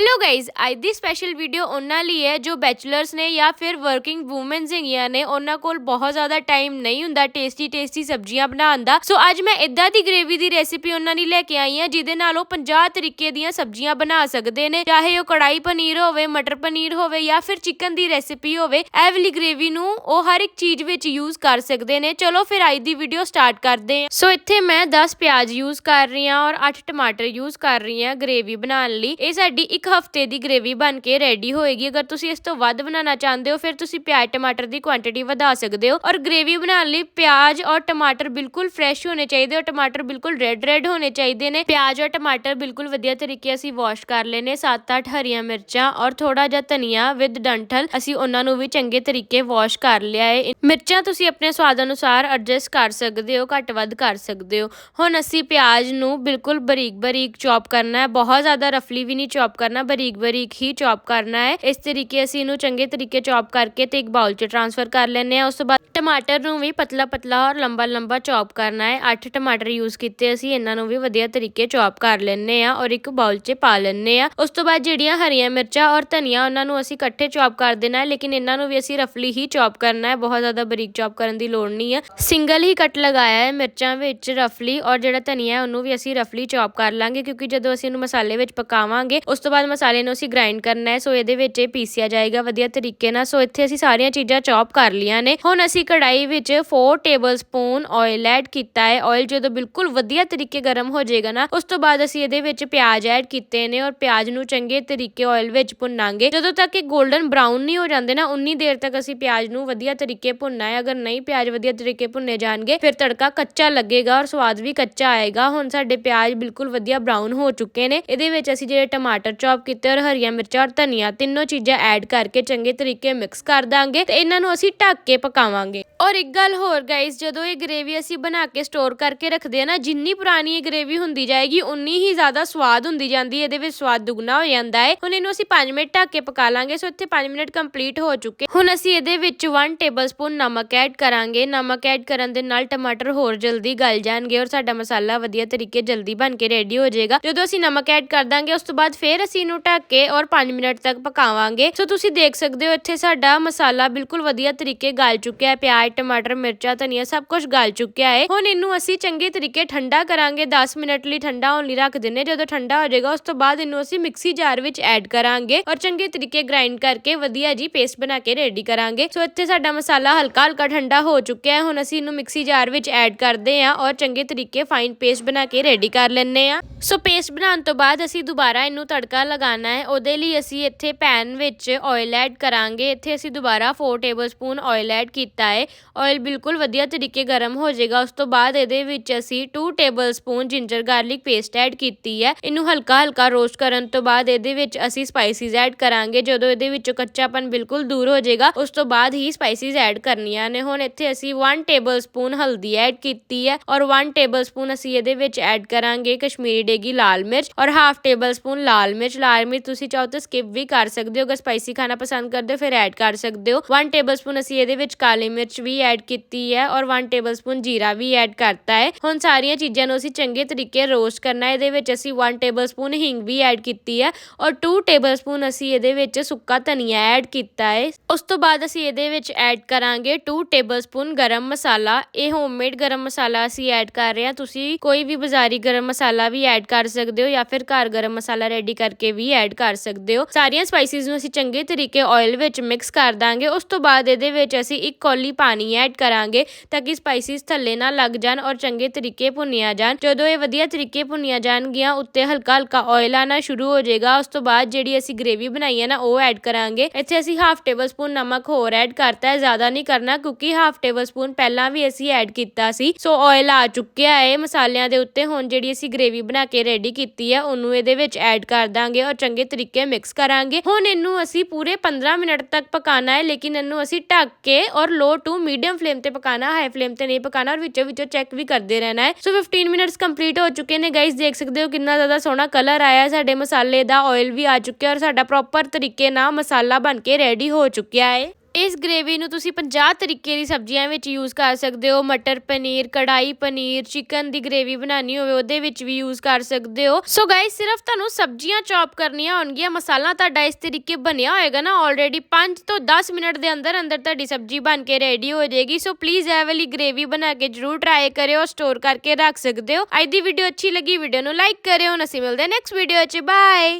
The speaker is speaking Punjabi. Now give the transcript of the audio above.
ਹੈਲੋ ਗਾਇਜ਼ ਅੱਜ ਦੀ ਸਪੈਸ਼ਲ ਵੀਡੀਓ ਉਹਨਾਂ ਲਈ ਹੈ ਜੋ ਬੈਚਲਰਸ ਨੇ ਜਾਂ ਫਿਰ ਵਰਕਿੰਗ ਔਮਨਸ ਹੈਗੀਆਂ ਨੇ, ਉਹਨਾਂ ਕੋਲ ਬਹੁਤ ਜ਼ਿਆਦਾ ਟਾਈਮ ਨਹੀਂ ਹੁੰਦਾ ਟੇਸਟੀ ਟੇਸਟੀ ਸਬਜ਼ੀਆਂ ਬਣਾਉਣ ਦਾ। ਸੋ ਅੱਜ ਮੈਂ ਇਦਾਂ ਦੀ ਗ੍ਰੇਵੀ ਦੀ ਰੈਸਿਪੀ ਉਹਨਾਂ ਲਈ ਲੈ ਕੇ ਆਈ ਹਾਂ, ਜਿਹਦੇ ਨਾਲ ਉਹ 50 ਤਰੀਕੇ ਦੀਆਂ ਸਬਜ਼ੀਆਂ ਬਣਾ ਸਕਦੇ ਨੇ। ਚਾਹੇ ਉਹ ਕੜਾਈ ਪਨੀਰ ਹੋਵੇ, ਮਟਰ ਪਨੀਰ ਹੋਵੇ ਜਾਂ ਫਿਰ ਚਿਕਨ ਦੀ ਰੈਸਿਪੀ ਹੋਵੇ, ਇਹ ਵਾਲੀ ਗ੍ਰੇਵੀ ਨੂੰ ਉਹ ਹਰ ਇੱਕ ਚੀਜ਼ ਵਿੱਚ ਯੂਜ਼ ਕਰ ਸਕਦੇ ਨੇ। ਚਲੋ ਫਿਰ ਅੱਜ ਦੀ ਵੀਡੀਓ ਸਟਾਰਟ ਕਰਦੇ ਹਾਂ। ਸੋ ਇੱਥੇ ਮੈਂ 10 ਪਿਆਜ਼ ਯੂਜ਼ ਕਰ ਰਹੀ ਹਾਂ ਔਰ 8 ਟਮਾਟਰ ਯੂਜ਼ ਕਰ ਰਹੀ ਹਾਂ ਗ੍ਰੇਵੀ ਬਣਾਉਣ ਲਈ। ਇਹ ਸਾਡੀ ਇੱਕ ਹਫ਼ਤੇ ਦੀ ਗ੍ਰੇਵੀ ਬਣ ਕੇ ਰੈਡੀ ਹੋਏਗੀ। ਅਗਰ ਤੁਸੀਂ ਇਸ ਤੋਂ ਵੱਧ ਬਣਾਉਣਾ ਚਾਹੁੰਦੇ ਹੋ, ਫਿਰ ਤੁਸੀਂ ਪਿਆਜ਼, ਟਮਾਟਰ ਦੀ ਕੁਆਂਟੀਟੀ ਵਧਾ ਸਕਦੇ ਹੋ। ਔਰ ਗ੍ਰੇਵੀ ਬਣਾਉਣ ਲਈ ਪਿਆਜ਼ ਔਰ ਟਮਾਟਰ ਬਿਲਕੁਲ ਫਰੈਸ਼ ਹੋਣੇ ਚਾਹੀਦੇ ਔਰ ਟਮਾਟਰ ਬਿਲਕੁਲ ਰੈੱਡ ਰੈੱਡ ਹੋਣੇ ਚਾਹੀਦੇ ਨੇ। ਪਿਆਜ਼ ਔਰ ਟਮਾਟਰ ਬਿਲਕੁਲ ਵਧੀਆ ਤਰੀਕੇ ਅਸੀਂ ਵਾਸ਼ ਕਰ ਲੈਨੇ 7-8 ਹਰੀਆਂ ਮਿਰਚਾਂ ਔਰ ਥੋੜਾ ਜਿਹਾ ਧਨੀਆ ਵਿਦ ਡੰਠਲ ਅਸੀਂ ਉਹਨਾਂ ਨੂੰ ਵੀ ਚੰਗੇ ਤਰੀਕੇ ਵਾਸ਼ ਕਰ ਲਿਆ ਹੈ ਮਿਰਚਾਂ ਤੁਸੀਂ ਆਪਣੇ ਸਵਾਦ ਅਨੁਸਾਰ ਐਡਜਸਟ ਕਰ ਸਕਦੇ ਹੋ, ਘੱਟ ਵੱਧ ਕਰ ਸਕਦੇ ਹੋ। ਹੁਣ ਅਸੀਂ ਪਿਆਜ਼ ਨੂੰ ਬਿਲਕੁਲ ਬਰੀਕ ਬਰੀਕ ਚੌਪ ਕਰਨਾ ਹੈ, ਬਹੁਤ ਜ਼ਿਆਦਾ ਰਫਲੀ ਵੀ ਨਹੀਂ ਚੌਪ ਕਰਨਾ ਬਰੀਕ ਬਰੀਕ ਹੀ ਚੌਪ ਕਰਨਾ ਹੈ। ਇਸ ਤਰੀਕੇ ਅਸੀਂ ਇਹਨੂੰ ਚੰਗੇ ਤਰੀਕੇ ਚੌਪ ਕਰਕੇ ਤੇ ਇੱਕ ਬਾਉਲ 'ਚ ਟ੍ਰਾਂਸਫਰ ਕਰ ਲੈਨੇ ਆ ਉਸ ਤੋਂ ਬਾਅਦ ਟਮਾਟਰ ਨੂੰ ਵੀ ਪਤਲਾ ਪਤਲਾ ਔਰ ਲੰਬਾ ਲੰਬਾ ਚੌਪ ਕਰਨਾ ਹੈ। 8 ਟਮਾਟਰ ਯੂਜ਼ ਕੀਤੇ ਅਸੀਂ, ਇਹਨਾਂ ਨੂੰ ਵੀ ਵਧੀਆ ਤਰੀਕੇ ਚੌਪ ਕਰ ਲੈਨੇ ਆ ਔਰ ਇੱਕ ਬਾਉਲ 'ਚ ਪਾ ਲੈਨੇ ਆ ਉਸ ਤੋਂ ਬਾਅਦ ਜਿਹੜੀਆਂ ਹਰੀਆਂ ਮਿਰਚਾਂ ਔਰ ਧਨੀਆ ਉਹਨਾਂ ਨੂੰ ਅਸੀਂ ਇਕੱਠੇ ਚੌਪ ਕਰ ਦੇਣਾ ਹੈ, ਲੇਕਿਨ ਇਹਨਾਂ ਨੂੰ ਵੀ ਅਸੀਂ ਰਫਲੀ ਹੀ ਚੌਪ ਕਰਨਾ ਹੈ। ਬਹੁਤ ਜ਼ਿਆਦਾ ਬਰੀਕ ਚੌਪ ਕਰਨ ਦੀ ਲੋੜ ਨਹੀਂ ਹੈ। ਸਿੰਗਲ ਹੀ ਕੱਟ ਲਗਾਇਆ ਹੈ ਮਿਰਚਾਂ ਵਿੱਚ ਰਫਲੀ ਔਰ ਜਿਹੜਾ ਧਨੀਆ ਹੈ, ਉਹਨੂੰ ਵੀ ਅਸੀਂ ਰਫਲੀ ਚੌਪ ਕਰ ਲਾਂਗੇ ਕਿਉਂਕਿ ਜਦੋਂ ਅਸੀਂ ਇਹਨੂੰ ਮਸਾਲੇ ਵਿੱਚ ਪਕਾਵਾਂਗੇ, ਉਸ ਤੋਂ ਬਾਅਦ ਮਸਾਲੇ ਨੂੰ ਅਸੀਂ ਗ੍ਰਾਈਂਡ ਕਰਨਾ ਹੈ ਸੋ ਇਹਦੇ ਵਿੱਚ ਇਹ ਪੀਸਿਆ ਜਾਏਗਾ, ਵਧੀਆ ਤਰੀਕੇ ਨਾਲ। ਸੋ ਇੱਥੇ ਅਸੀਂ ਸਾਰੀਆਂ ਚੀਜ਼ਾਂ ਚੌਪ ਕਰ ਲੀਆਂ ਨੇ। ਹੁਣ ਅਸੀਂ ਕੜਾਈ ਵਿੱਚ 4 ਟੇਬਲਸਪੂਨ ਆਇਲ ਐਡ ਕੀਤਾ ਹੈ। ਆਇਲ ਜਦੋਂ ਬਿਲਕੁਲ ਵਧੀਆ ਤਰੀਕੇ ਗਰਮ ਹੋ ਜਾਏਗਾ ਨਾ, ਉਸ ਤੋਂ ਬਾਅਦ ਅਸੀਂ ਇਹਦੇ ਵਿੱਚ ਪਿਆਜ਼ ਐਡ ਕੀਤੇ ਨੇ ਔਰ ਪਿਆਜ਼ ਨੂੰ ਚੰਗੇ ਤਰੀਕੇ ਆਇਲ ਵਿੱਚ ਭੁੰਨਾਂਗੇ। ਜਦੋਂ ਤੱਕ ਇਹ 골ਡਨ ਬ੍ਰਾਊਨ ਨਹੀਂ ਹੋ ਜਾਂਦੇ ਨਾ, ਉਨੀ ਦੇਰ ਤੱਕ ਅਸੀਂ ਪਿਆਜ਼ ਨੂੰ ਵਧੀਆ ਤਰੀਕੇ ਭੁੰਨਣਾ ਹੈ। ਅਗਰ ਨਹੀਂ ਪਿਆਜ਼ ਵਧੀਆ ਤਰੀਕੇ ਭੁੰਨੇ ਜਾਣਗੇ, ਫਿਰ ਤੜਕਾ ਕੱਚਾ ਲੱਗੇਗਾ ਔਰ ਸਵਾਦ ਵੀ ਕੱਚਾ ਆਏਗਾ। ਹੁਣ ਸਾਡੇ ਪਿਆਜ਼ ਬਿਲਕੁਲ ਵਧੀਆ ਬ੍ਰਾਊਨ ਹੋ ਚੁੱਕੇ ਨੇ। ਇਹਦੇ ਵਿੱਚ ਅਸੀਂ ਜਿਹੜੇ ਟਮਾਟਰ ਚੌਪ ਕੀਤੇ ਔਰ ਹਰੀਆਂ ਮਿਰਚਾਂ ਔਰ ਧਨੀਆ ਤਿੰਨੋਂ ਚੀਜ਼ਾਂ ਐਡ ਕਰਕੇ ਚੰਗੇ ਤਰੀਕੇ ਮਿਕਸ ਕਰ ਦਾਂਗੇ ਤੇ ਇਹਨਾਂ ਨੂੰ ਅਸੀਂ ਢੱਕ ਕੇ ਪਕਾਵਾਂਗੇ। ਔਰ ਇੱਕ ਗੱਲ ਹੋਰ ਗਾਇਸ ਜਦੋਂ ਇਹ ਗ੍ਰੇਵੀ ਅਸੀਂ ਬਣਾ ਕੇ ਸਟੋਰ ਕਰਕੇ ਰੱਖਦੇ ਆ ਨਾ, ਜਿੰਨੀ ਪੁਰਾਣੀ ਇਹ ਗ੍ਰੇਵੀ ਹੁੰਦੀ ਜਾਏਗੀ, ਉਨੀ ਹੀ ਜ਼ਿਆਦਾ ਸਵਾਦ ਹੁੰਦੀ ਜਾਂਦੀ ਇਹਦੇ ਵਿੱਚ ਸਵਾਦ ਦੁੱਗਣਾ ਹੋ ਜਾਂਦਾ ਹੈ। ਹੁਣ ਇਹਨੂੰ ਅਸੀਂ 5 ਮਿੰਟ ਢੱਕ ਕੇ ਪਕਾ ਲਾਂਗੇ, ਸੋ ਇੱਥੇ 5 ਮਿੰਟ ਕੰਪਲੀਟ ਹੋ ਚੁੱਕੇ। ਹੁਣ ਅਸੀਂ ਇਹਦੇ ਵਿੱਚ 1 ਟੇਬਲਸਪੂਨ ਨਮਕ ਐਡ ਕਰਾਂਗੇ। ਨਮਕ ਐਡ ਕਰਨ ਦੇ ਨਾਲ ਟਮਾਟਰ ਹੋਰ ਜਲਦੀ ਗਲ ਜਾਣਗੇ ਔਰ ਸਾਡਾ ਮਸਾਲਾ ਵਧੀਆ ਤਰੀਕੇ ਜਲਦੀ ਬਣ ਕੇ ਰੈਡੀ ਹੋ ਜਾਏਗਾ। ਜਦੋਂ ਅਸੀਂ ਨਮਕ ਐਡ ਕਰ ਦਾਂਗੇ, ਉਸ ਤੋਂ ਬਾਅਦ ਫੇਰ ਅਸੀਂ ਇਹਨੂੰ ਢੱਕ ਕੇ ਔਰ 5 ਮਿੰਟ ਤੱਕ ਪਕਾਵਾਂਗੇ। ਸੋ ਤੁਸੀਂ ਦੇਖ ਸਕਦੇ ਹੋ, ਇੱਥੇ ਸਾਡਾ ਮਸਾਲਾ ਬਿਲਕੁਲ ਵਧੀਆ ਤਰੀਕੇ ਗਲ ਚੁੱਕਿਆ ਹੈ। ਪਿਆਜ਼, ਟਮਾਟਰ, ਮਿਰਚਾਂ, ਧਨੀਆ ਸਭ ਕੁਝ ਗਲ ਚੁੱਕਿਆ ਹੈ। ਹੁਣ ਇਹਨੂੰ ਅਸੀਂ ਚੰਗੇ ਤਰੀਕੇ ਠੰਡਾ ਕਰਾਂਗੇ। 10 ਮਿੰਟ ਲਈ ਠੰਡਾ ਹੋਣ ਲਈ ਰੱਖ ਦਿੰਨੇ ਜਦੋਂ ਠੰਡਾ ਹੋ ਜਾਏਗਾ, ਉਸ ਤੋਂ ਬਾਅਦ ਇਹਨੂੰ ਅਸੀਂ ਮਿਕਸੀ ਜਾਰ ਵਿੱਚ ਐਡ ਕਰਾਂਗੇ ਔਰ ਚੰਗੇ ਤਰੀਕੇ ਗ੍ਰਾਈਂਡ ਕਰਕੇ ਵਧੀਆ ਜੀ ਪੇਸਟ ਬਣਾ ਕੇ ਰੈਡੀ ਕਰਾਂਗੇ। ਸੋ ਇੱਥੇ ਸਾਡਾ ਮਸਾਲਾ ਹਲਕਾ ਹਲਕਾ ਠੰਡਾ ਹੋ ਚੁੱਕਿਆ ਹੈ। ਹੁਣ ਅਸੀਂ ਇਹਨੂੰ ਮਿਕਸੀ ਜਾਰ ਵਿੱਚ ਐਡ ਕਰਦੇ ਹਾਂ ਔਰ ਚੰਗੇ ਤਰੀਕੇ ਫਾਈਨ ਪੇਸਟ ਬਣਾ ਕੇ ਰੈਡੀ ਕਰ ਲੈਣੇ ਆ ਸੋ ਪੇਸਟ ਬਣਾਉਣ ਤੋਂ ਬਾਅਦ ਅਸੀਂ ਦੁਬਾਰਾ ਇਹਨੂੰ ਤੜਕਾ ਲਗਾਉਣਾ ਹੈ। ਉਹਦੇ ਲਈ ਅਸੀਂ ਇੱਥੇ ਪੈਨ ਵਿੱਚ ਆਇਲ ਐਡ ਕਰਾਂਗੇ। ਇੱਥੇ ਅਸੀਂ ਦੁਬਾਰਾ 4 ਟੇਬਲਸਪੂਨ ਆਇਲ ਐਡ ਕੀਤਾ ਹੈ। ਆਇਲ ਬਿਲਕੁਲ ਵਧੀਆ ਤਰੀਕੇ ਗਰਮ ਹੋ ਜਾਏਗਾ। ਉਸ ਤੋਂ ਬਾਅਦ ਇਹਦੇ ਵਿੱਚ ਅਸੀਂ 2 tablespoon ginger garlic paste add ਕੀਤੀ ਹੈ। ਇਹਨੂੰ ਹਲਕਾ ਹਲਕਾ ਰੋਸਟ ਕਰਨ ਤੋਂ ਬਾਅਦ ਇਹਦੇ ਵਿੱਚ ਅਸੀਂ ਸਪਾਈਸਿਸ ਐਡ ਕਰਾਂਗੇ। ਜਦੋਂ ਇਹਦੇ ਵਿੱਚੋਂ ਕੱਚਾਪਨ ਬਿਲਕੁਲ ਦੂਰ ਹੋ ਜਾਏਗਾ, ਉਸ ਤੋਂ ਬਾਅਦ ਹੀ ਸਪਾਈਸਿਸ ਐਡ ਕਰਨੀਆਂ ਨੇ। ਹੁਣ ਇੱਥੇ ਅਸੀਂ 1 ਟੇਬਲਸਪੂਨ ਹਲਦੀ ਐਡ ਕੀਤੀ ਹੈ ਔਰ 1 ਟੇਬਲਸਪੂਨ ਅਸੀਂ ਇਹਦੇ ਵਿੱਚ ਐਡ ਕਰਾਂਗੇ ਕਸ਼ਮੀਰੀ ਡੇਗੀ ਲਾਲ ਮਿਰਚ ਔਰ ਹਾਫ ਟੇਬਲਸਪੂਨ ਲਾਲ ਮਿਰਚ ਲਾਲ ਮਿਰਚ ਤੁਸੀਂ ਚਾਹੋ ਤਾਂ ਸਕਿਪ ਵੀ ਕਰ ਸਕਦੇ ਹੋ ਅਗਰ ਸਪਾਈਸੀ ਖਾਣਾ ਪਸੰਦ ਕਰਦੇ ਹੋ ਫਿਰ ਐਡ ਕਰ ਸਕਦੇ ਹੋ 1 ਟੇਬਲਸਪੂਨ ਅਸੀਂ ਇਹਦੇ ਵਿੱਚ ਕਾਲੀ ਮਿਰਚ ਵੀ ਐਡ ਕੀਤੀ ਹੈ ਔਰ 1 ਟੇਬਲਸਪੂਨ ਜੀਰਾ ਵੀ ਐਡ ਕਰਤਾ ਹੈ ਹੁਣ ਸਾਰੀਆਂ ਚੀਜ਼ਾਂ ਨੂੰ ਅਸੀਂ ਚੰਗੇ ਤਰੀਕੇ ਰੋਸਟ ਕਰਨਾ ਹੈ ਇਹਦੇ ਵਿੱਚ ਅਸੀਂ 1 ਟੇਬਲਸਪੂਨ ਹਿੰਗ ਵੀ ਐਡ ਕੀਤੀ ਹੈ ਔਰ 2 ਟੇਬਲਸਪੂਨ ਅਸੀਂ ਇਹਦੇ ਵਿੱਚ ਸੁੱਕਾ ਧਨੀਆ ਐਡ ਕੀਤਾ ਹੈ ਉਸ ਤੋਂ ਬਾਅਦ ਅਸੀਂ ਇਹਦੇ ਵਿੱਚ ਐਡ ਕਰਾਂਗੇ 2 ਟੇਬਲਸਪੂਨ ਗਰਮ ਮਸਾਲਾ ਇਹ ਹੋਮਮੇਡ ਗਰਮ ਮਸਾਲਾ ਅਸੀਂ ਐਡ ਕਰ ਰਹੇ ਹਾਂ ਤੁਸੀਂ ਕੋਈ ਵੀ ਬਾਜ਼ਾਰੀ ਗਰਮ ਮਸਾਲਾ ਵੀ ਐਡ ਕਰ ਸਕਦੇ ਹੋ ਜਾਂ ਫਿਰ ਘਰ ਗਰਮ ਮਸਾਲਾ ਰੈਡੀ ਕਰਕੇ ਵੀ ਐਡ ਕਰ ਸਕਦੇ ਹੋ। ਸਾਰੀਆਂ ਸਪਾਈਸਿਸ ਨੂੰ ਅਸੀਂ ਚੰਗੇ ਤਰੀਕੇ ਆਇਲ ਵਿੱਚ ਮਿਕਸ ਕਰ ਦਾਂਗੇ। ਉਸ ਤੋਂ ਬਾਅਦ ਇਹਦੇ ਵਿੱਚ ਅਸੀਂ ਇੱਕ ਕੌਲੀ ਪਾਣੀ ਐਡ ਕਰਾਂਗੇ ਤਾਂ ਕਿ ਸਪਾਈਸਿਸ ਥੱਲੇ ਨਾ ਲੱਗ ਜਾਣ ਔਰ ਚੰਗੇ ਤਰੀਕੇ ਭੁੰਨੀਆਂ ਜਾਣ। ਜਦੋਂ ਇਹ ਵਧੀਆ ਤਰੀਕੇ ਭੁੰਨੀਆਂ ਜਾਣਗੀਆਂ, ਉੱਤੇ ਹਲਕਾ ਹਲਕਾ ਆਇਲ ਆਣਾ ਸ਼ੁਰੂ ਹੋ ਜਾਏਗਾ। ਉਸ ਤੋਂ ਬਾਅਦ ਜਿਹੜੀ ਅਸੀਂ ਗ੍ਰੇਵੀ ਬਣਾਈ ਹੈ ਨਾ, ਉਹ ਐਡ ਕਰਾਂਗੇ। ਇੱਥੇ ਅਸੀਂ ਹਾਫ ਟੇਬਲ ਸਪੂਨ ਨਮਕ ਹੋਰ ਐਡ ਕਰਤਾ ਹੈ। ਜ਼ਿਆਦਾ ਨਹੀਂ ਕਰਨਾ ਕਿਉਂਕਿ ਹਾਫ ਟੇਬਲ ਸਪੂਨ ਪਹਿਲਾਂ ਵੀ ਅਸੀਂ ਐਡ ਕੀਤਾ ਸੀ। ਸੋ ਆਇਲ ਆ ਚੁੱਕਿਆ ਹੈ। ਮਸਾਲਿਆਂ ਦੇ ਉੱਤੇ ਹੁਣ ਜਿਹੜੀ ਅਸੀਂ ਗ੍ਰੇਵੀ ਬਣਾ ਕੇ ਰੈਡੀ ਕੀਤੀ ਹੈ, ਉਹਨੂੰ ਇਹਦੇ ਵਿੱਚ ਐਡ ਕਰ ਦਾਂਗੇ। ਔਰ ਚੰਗੇ ਤਰੀਕੇ ਮਿਕਸ ਕਰਾਂਗੇ। ਹੁਣ ਇਹਨੂੰ ਅਸੀਂ ਪੂਰੇ 15 ਮਿੰਟ ਤੱਕ ਪਕਾਣਾ ਹੈ, ਲੇਕਿਨ ਇਹਨੂੰ ਅਸੀਂ ਢੱਕ ਕੇ ਔਰ ਲੋ ਟੂ ਮੀਡੀਅਮ ਫਲੇਮ ਤੇ ਪਕਾਣਾ ਹਾਈ ਫਲੇਮ ਤੇ ਨਹੀਂ ਪਕਾਣਾ ਔਰ ਵਿੱਚੋਂ ਵਿੱਚੋਂ ਚੈੱਕ ਵੀ ਕਰਦੇ ਰਹਿਣਾ ਹੈ। ਸੋ 15 ਮਿੰਟਸ ਕੰਪਲੀਟ ਹੋ ਚੁੱਕੇ ਨੇ ਗਾਇਸ ਦੇਖ ਸਕਦੇ ਹੋ ਕਿੰਨਾ ਜ਼ਿਆਦਾ ਸੋਹਣਾ ਕਲਰ ਆਇਆ, ਸਾਡੇ ਮਸਾਲੇ ਦਾ ਆਇਲ ਵੀ ਆ ਚੁੱਕਿਆ ਔਰ ਸਾਡਾ ਪ੍ਰੋਪਰ ਤਰੀਕੇ ਨਾਲ ਮਸਾਲਾ ਬਣ ਕੇ ਰੈਡੀ ਹੋ ਚੁੱਕਿਆ ਹੈ। ਇਸ ਗ੍ਰੇਵੀ ਨੂੰ ਤੁਸੀਂ 50 ਤਰੀਕੇ ਦੀ ਸਬਜ਼ੀਆਂ ਵਿੱਚ ਯੂਜ਼ ਕਰ ਸਕਦੇ ਹੋ। ਮਟਰ ਪਨੀਰ ਕੜਾਈ ਪਨੀਰ ਚਿਕਨ ਦੀ ਗ੍ਰੇਵੀ ਬਣਾਉਣੀ ਹੋਵੇ, ਉਹਦੇ ਵਿੱਚ ਵੀ ਯੂਜ਼ ਕਰ ਸਕਦੇ ਹੋ। ਸੋ ਗਾਇਸ ਸਿਰਫ ਤੁਹਾਨੂੰ ਸਬਜ਼ੀਆਂ ਚੌਪ ਕਰਨੀਆਂ ਹੋਣਗੀਆਂ। ਮਸਾਲਾ ਤੁਹਾਡਾ ਇਸ ਤਰੀਕੇ ਬਣਿਆ ਹੋਏਗਾ ਨਾ ਆਲਰੇਡੀ 5 ਤੋਂ 10 ਮਿੰਟ ਦੇ ਅੰਦਰ ਅੰਦਰ ਤੁਹਾਡੀ ਸਬਜ਼ੀ ਬਣ ਕੇ ਰੈਡੀ ਹੋ ਜਾਏਗੀ। ਸੋ ਪਲੀਜ਼ ਇਹ ਵਾਲੀ ਗ੍ਰੇਵੀ ਬਣਾ ਕੇ ਜਰੂਰ ਟਰਾਈ ਕਰਿਓ ਸਟੋਰ ਕਰਕੇ ਰੱਖ ਸਕਦੇ ਹੋ। ਅੱਜ ਦੀ ਵੀਡੀਓ ਅੱਛੀ ਲੱਗੀ ਵੀਡੀਓ ਨੂੰ ਲਾਈਕ ਕਰਿਓ। ਅਸੀਂ ਮਿਲਦੇ ਹਾਂ ਨੈਕਸਟ ਵੀਡੀਓ 'ਚ। ਬਾਏ